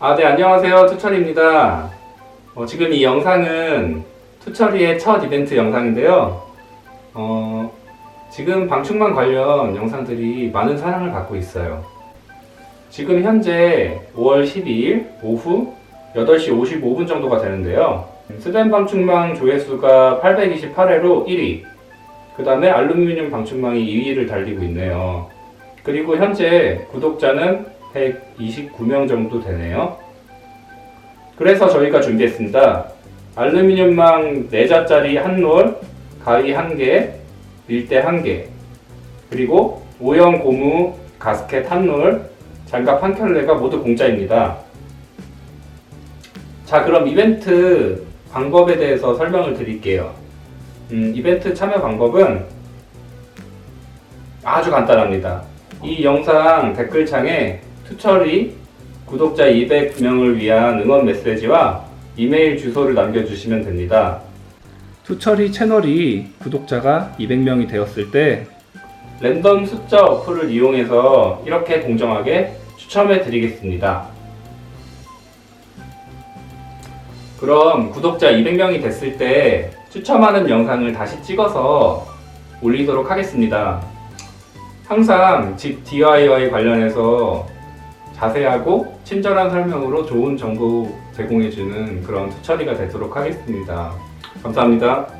네, 안녕하세요. 투철입니다. 어, 지금 이 영상은 투철이의 첫 이벤트 영상인데요. 어, 지금 방충망 관련 영상들이 많은 사랑을 받고 있어요. 지금 현재 5월 12일 오후 8시 55분 정도가 되는데요. 스덴 방충망 조회수가 828회로 1위. 그 다음에 알루미늄 방충망이 2위를 달리고 있네요. 그리고 현재 구독자는 129명 정도 되네요. 그래서 저희가 준비했습니다. 알루미늄망 4자짜리 한 롤, 가위 1개, 밀대 1개, 그리고 O형 고무 가스켓 한 롤, 장갑 한 켤레가 모두 공짜입니다. 자, 그럼 이벤트 방법에 대해서 설명을 드릴게요. 음, 이벤트 참여 방법은 아주 간단합니다. 이 영상 댓글창에 투철이 구독자 200명을 위한 응원 메시지와 이메일 주소를 남겨주시면 됩니다. 투철이 채널이 구독자가 200명이 되었을 때 랜덤 숫자 어플을 이용해서 이렇게 공정하게 추첨해 드리겠습니다. 그럼 구독자 200명이 됐을 때 추첨하는 영상을 다시 찍어서 올리도록 하겠습니다. 항상 집 DIY 관련해서 자세하고 친절한 설명으로 좋은 정보 제공해주는 그런 투처리가 되도록 하겠습니다. 감사합니다.